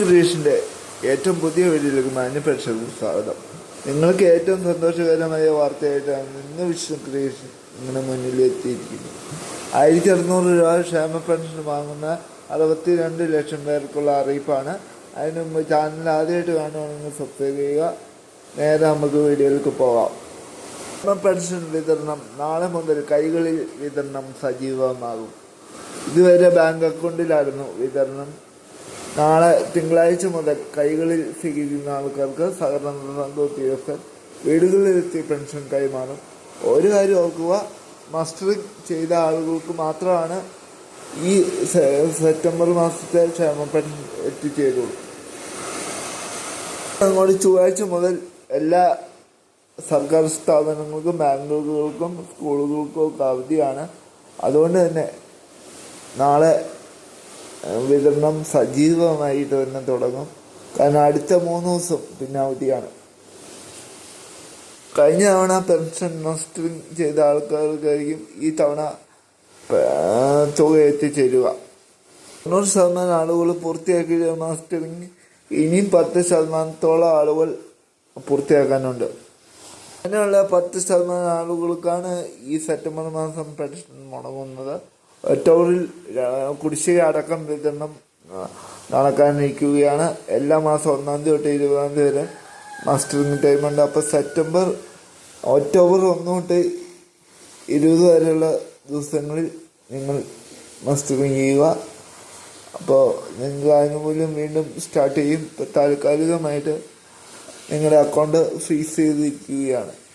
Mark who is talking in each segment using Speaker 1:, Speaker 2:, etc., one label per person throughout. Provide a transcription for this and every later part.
Speaker 1: ക്രിയേഷന്റെ ഏറ്റവും പുതിയ വീഡിയോയിലേക്ക് മാന്യ പ്രേക്ഷകർക്ക് സ്വാഗതം. നിങ്ങൾക്ക് ഏറ്റവും സന്തോഷകരമായ വാർത്തയായിട്ടാണ് ഇന്ന് വിഷ്ണു ക്രിയേഷൻ നിങ്ങളുടെ മുന്നിൽ എത്തിയിരിക്കുന്നത്. ആയിരത്തി അറുന്നൂറ് രൂപ ക്ഷേമ പെൻഷൻ വാങ്ങുന്ന അറുപത്തി രണ്ട് ലക്ഷം പേർക്കുള്ള അറിയിപ്പാണ്. അതിന് മുമ്പ് ചാനൽ ആദ്യമായിട്ട് കാണുകയാണെങ്കിൽ സബ്സ്ക്രൈബ് ചെയ്യുക. നേരെ നമുക്ക് വീഡിയോയിലേക്ക് പോകാം. ക്ഷേമ പെൻഷൻ വിതരണം നാളെ മുതൽ കൈകളിൽ വിതരണം സജീവമാകും. ഇതുവരെ ബാങ്ക് അക്കൗണ്ടിലായിരുന്നു വിതരണം. നാളെ തിങ്കളാഴ്ച മുതൽ കൈകളിൽ സ്വീകരിക്കുന്ന ആൾക്കാർക്ക് സഹകരണ ഉദ്യോഗസ്ഥർ വീടുകളിലെത്തി പെൻഷൻ കൈമാറും. ഒരു കാര്യം ഓർക്കുക മസ്റ്ററിംഗ് ചെയ്ത ആളുകൾക്ക് മാത്രമാണ് ഈ സെപ്റ്റംബർ മാസത്തെ ക്ഷേമ പെൻഷൻ എത്തിച്ചേരുള്ളൂ. അങ്ങോട്ട് ചൊവ്വാഴ്ച മുതൽ എല്ലാ സർക്കാർ സ്ഥാപനങ്ങൾക്കും ബാങ്കുകൾക്കും സ്കൂളുകൾക്കും ഒക്കെ അവധിയാണ്. അതുകൊണ്ട് തന്നെ നാളെ വിതരണം സജീവമായിട്ട് തന്നെ തുടങ്ങും. കാരണം അടുത്ത മൂന്ന് ദിവസം പിന്നെ അവധിയാണ്. കഴിഞ്ഞ തവണ പെൻഷൻ മസ്റ്ററിങ് ചെയ്ത ആൾക്കാർക്കായിരിക്കും ഈ തവണ തുക എത്തിച്ചേരുക. തൊണ്ണൂറ് ശതമാനം ആളുകൾ പൂർത്തിയാക്കിയ മാസ്റ്ററിങ് ഇനിയും പത്ത് ശതമാനത്തോളം ആളുകൾ പൂർത്തിയാക്കാനുണ്ട്. അങ്ങനെയുള്ള പത്ത് ശതമാനം ആളുകൾക്കാണ് ഈ സെപ്റ്റംബർ മാസം പെൻഷൻ മുടങ്ങുന്നത്. ര- കുടിശ്ശിക അടക്കം വിതരണം നടക്കാനിരിക്കുകയാണ് എല്ലാ മാസം ഒന്നാം തീയതി തൊട്ട് ഇരുപതാം തീയതി വരെ മാസ്റ്ററിങ് ടൈമുണ്ട് അപ്പോൾ സെപ്റ്റംബർ ഒക്ടോബർ ഒന്ന് തൊട്ട് ഇരുപത് വരെയുള്ള ദിവസങ്ങളിൽ നിങ്ങൾ മസ്റ്ററിങ് ചെയ്യുക. അപ്പോൾ നിങ്ങൾക്ക് ആനുകൂല്യം വീണ്ടും സ്റ്റാർട്ട് ചെയ്യും. ഇപ്പോൾ താൽക്കാലികമായിട്ട് നിങ്ങളുടെ അക്കൗണ്ട് ഫ്രീസ് ചെയ്തിരിക്കുകയാണ്.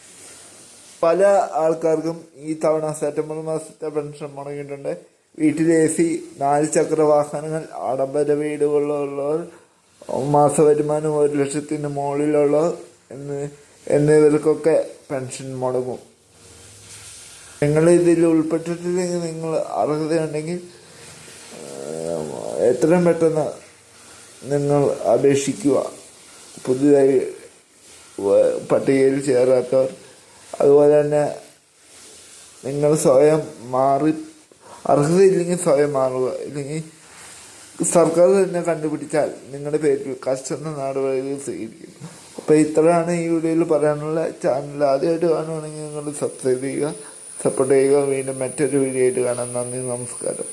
Speaker 1: പല ആൾക്കാർക്കും ഈ തവണ സെപ്റ്റംബർ മാസത്തെ പെൻഷൻ മുടങ്ങിയിട്ടുണ്ട്. വീട്ടിൽ എ സി നാല് ചക്ര വാഹനങ്ങൾ ആഡംബര വീടുകളിലുള്ളവർ മാസ വരുമാനം ഒരു ലക്ഷത്തിന് മുകളിലുള്ളവർ എന്ന് എന്നിവർക്കൊക്കെ പെൻഷൻ മുടങ്ങും. നിങ്ങൾ ഇതിൽ ഉൾപ്പെട്ടിട്ടില്ലെങ്കിൽ നിങ്ങൾ അർഹതയുണ്ടെങ്കിൽ എത്രയും പെട്ടെന്ന് നിങ്ങൾ അപേക്ഷിക്കുക. പുതുതായി വ- പട്ടികയിൽ ചേരാത്തവർ. അതുപോലെ തന്നെ നിങ്ങൾ സ്വയം മാറി അർഹതയില്ലെങ്കിൽ സ്വയം മാറുക. ഇല്ലെങ്കിൽ സർക്കാർ തന്നെ കണ്ടുപിടിച്ചാൽ നിങ്ങളുടെ പേരിൽ കർശന നടപടികൾ സ്വീകരിക്കും. അപ്പോൾ ഇത്രയാണ് ഈ വീഡിയോയിൽ പറയാനുള്ള ചാനൽ ആദ്യമായിട്ട് കാണുവാണെങ്കിൽ നിങ്ങൾ സബ്സ്ക്രൈബ് ചെയ്യുക സപ്പോർട്ട് ചെയ്യുക. വീണ്ടും മറ്റൊരു വീഡിയോ ആയിട്ട് കാണാം. നന്ദി നമസ്കാരം.